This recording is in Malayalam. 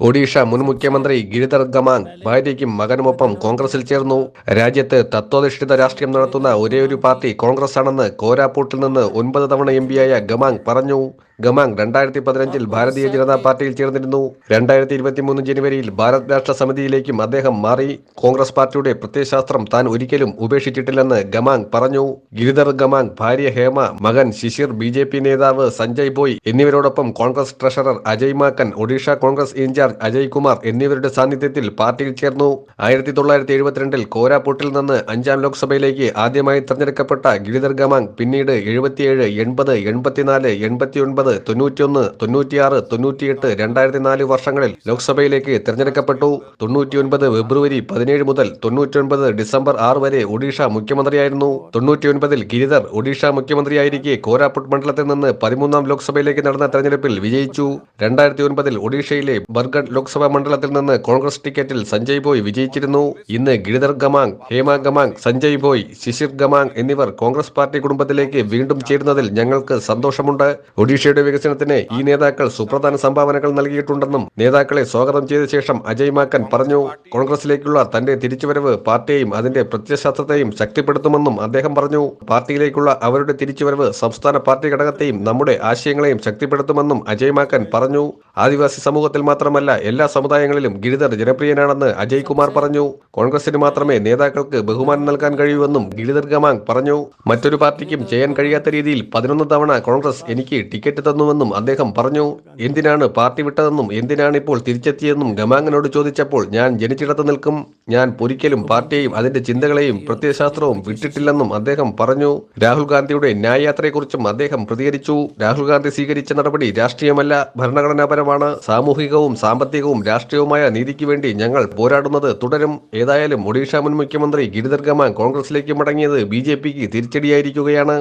ഒഡീഷ മുൻ മുഖ്യമന്ത്രി ഗിരിധർ ഗമാങ് ഭാര്യയ്ക്കും മകനുമൊപ്പം കോൺഗ്രസിൽ ചേർന്നു. രാജ്യത്ത് തത്വാധിഷ്ഠിത രാഷ്ട്രീയം നടത്തുന്ന ഒരേയൊരു പാർട്ടി കോൺഗ്രസ് ആണെന്ന് കോരാപൂട്ടിൽ നിന്ന് ഒൻപത് തവണ എം പിയായ ഗമാങ് പറഞ്ഞു. ഗമാങ് രണ്ടായിരത്തി പതിനഞ്ചിൽ ഭാരതീയ ജനതാ പാർട്ടിയിൽ ചേർന്നിരുന്നു. രണ്ടായിരത്തി ഇരുപത്തിമൂന്ന് ജനുവരിയിൽ ഭാരത് രാഷ്ട്ര സമിതിയിലേക്കും അദ്ദേഹം മാറി. കോൺഗ്രസ് പാർട്ടിയുടെ പ്രത്യയശാസ്ത്രം താൻ ഒരിക്കലും ഉപേക്ഷിച്ചിട്ടില്ലെന്ന് ഗമാങ് പറഞ്ഞു. ഗിരിധർ ഗമാങ് ഭാര്യ ഹേമ മകൻ ശിശിർ ബി ജെ പി നേതാവ് സഞ്ജയ് ബോയ് എന്നിവരോടൊപ്പം Congress treasurer Ajay Maken Odisha Congress incharge Ajay Kumar എന്നിവരുടെ സാന്നിധ്യത്തിൽ പാർട്ടിയിൽ ചേർന്നു. ആയിരത്തി തൊള്ളായിരത്തി എഴുപത്തിരണ്ടിൽ കോരാപൂട്ടിൽ നിന്ന് അഞ്ചാം ലോക്സഭയിലേക്ക് ആദ്യമായി തെരഞ്ഞെടുക്കപ്പെട്ട ഗിരിധർ ഗമാങ് പിന്നീട് എഴുപത്തിയേഴ് എൺപത് എൺപത്തിനാല് എൺപത്തിയൊൻപത് തൊണ്ണൂറ്റിയൊന്ന് തൊണ്ണൂറ്റിയാറ് തൊണ്ണൂറ്റിയെട്ട് രണ്ടായിരത്തി നാല് വർഷങ്ങളിൽ ലോക്സഭയിലേക്ക് തിരഞ്ഞെടുക്കപ്പെട്ടു. തൊണ്ണൂറ്റിയൊൻപത് ഫെബ്രുവരി പതിനേഴ് മുതൽ തൊണ്ണൂറ്റിയൊൻപത് ഡിസംബർ ആറ് വരെ ഒഡീഷ മുഖ്യമന്ത്രിയായിരുന്നു. തൊണ്ണൂറ്റിയൊൻപതിൽ ഗിരിധർ ഒഡീഷ മുഖ്യമന്ത്രിയായിരിക്കെ കോരാപുട്ട് മണ്ഡലത്തിൽ നിന്ന് പതിമൂന്നാം ലോക്സഭയിലേക്ക് നടന്ന തെരഞ്ഞെടുപ്പിൽ വിജയിച്ചു. രണ്ടായിരത്തി ഒൻപതിൽ ഒഡീഷയിലെ ബർഗഡ് ലോക്സഭാ മണ്ഡലത്തിൽ നിന്ന് കോൺഗ്രസ് ടിക്കറ്റിൽ സഞ്ജയ് ബോയ് വിജയിച്ചിരുന്നു. ഇന്ന് ഗിരിധർ ഗമാങ് ഹേമ ഗമാങ് സഞ്ജയ് ബോയ് ശിശിർ ഗമാങ് എന്നിവർ കോൺഗ്രസ് പാർട്ടി കുടുംബത്തിലേക്ക് വീണ്ടും ചേരുന്നതിൽ ഞങ്ങൾക്ക് സന്തോഷമുണ്ട്. ഒഡീഷയുടെ വികസനത്തിന് ഈ നേതാക്കൾ സുപ്രധാന സംഭാവനകൾ നൽകിയിട്ടുണ്ടെന്നും നേതാക്കളെ സ്വാഗതം ചെയ്ത ശേഷം അജയ് മാക്കൻ പറഞ്ഞു കോൺഗ്രസിലേക്കുള്ള തന്റെ തിരിച്ചുവരവ് പാർട്ടിയെയും അതിന്റെ പ്രത്യശാസ്ത്രത്തെയും ശക്തിപ്പെടുത്തുമെന്നും അദ്ദേഹം പറഞ്ഞു. പാർട്ടിയിലേക്കുള്ള അവരുടെ തിരിച്ചുവരവ് സംസ്ഥാന പാർട്ടി ഘടകത്തെയും നമ്മുടെ ആശയങ്ങളെയും ശക്തിപ്പെടുത്തുമെന്നും അജയ് മാക്കൻ പറഞ്ഞു. ആദിവാസി സമൂഹത്തിൽ മാത്രമല്ല എല്ലാ സമുദായങ്ങളിലും ഗിരിധർ ജനപ്രിയനാണെന്ന് അജയ് കുമാർ പറഞ്ഞു. കോൺഗ്രസിന് മാത്രമേ നേതാക്കൾക്ക് ബഹുമാനം നൽകാൻ കഴിയൂവെന്നും ഗിരിധർ ഗമാങ് പറഞ്ഞു. മറ്റൊരു പാർട്ടിക്കും ചെയ്യാൻ കഴിയാത്ത രീതിയിൽ പതിനൊന്ന് തവണ കോൺഗ്രസ് എനിക്ക് ടിക്കറ്റ് തന്നുവെന്നും അദ്ദേഹം പറഞ്ഞു. എന്തിനാണ് പാർട്ടി വിട്ടതെന്നും എന്തിനാണ് ഇപ്പോൾ തിരിച്ചെത്തിയതെന്നും ഗമാങ്ങിനോട് ചോദിച്ചപ്പോൾ ഞാൻ ജനിച്ചിടത്ത് നിൽക്കും. ഞാൻ ഒരിക്കലും പാർട്ടിയെയും അതിന്റെ ചിന്തകളെയും പ്രത്യയശാസ്ത്രവും വിട്ടിട്ടില്ലെന്നും അദ്ദേഹം പറഞ്ഞു. രാഹുൽ ഗാന്ധിയുടെ ന്യായയാത്രയെക്കുറിച്ചും അദ്ദേഹം പ്രതികരിച്ചു. രാഹുൽ ഗാന്ധി സ്വീകരിച്ച നടപടി രാഷ്ട്രീയമല്ല ഭരണഘടനാപരമാണ്. സാമൂഹികവും സാമ്പത്തികവും രാഷ്ട്രീയവുമായ നീതിക്ക് വേണ്ടി ഞങ്ങൾ പോരാടുന്നത് തുടരും. ഏതായാലും ഒഡീഷ മുൻ മുഖ്യമന്ത്രി ഗിരിധർ ഗമാൻ കോൺഗ്രസിലേക്ക് മടങ്ങിയത് ബി ജെ പിക്ക് തിരിച്ചടിയായിരിക്കുകയാണ്.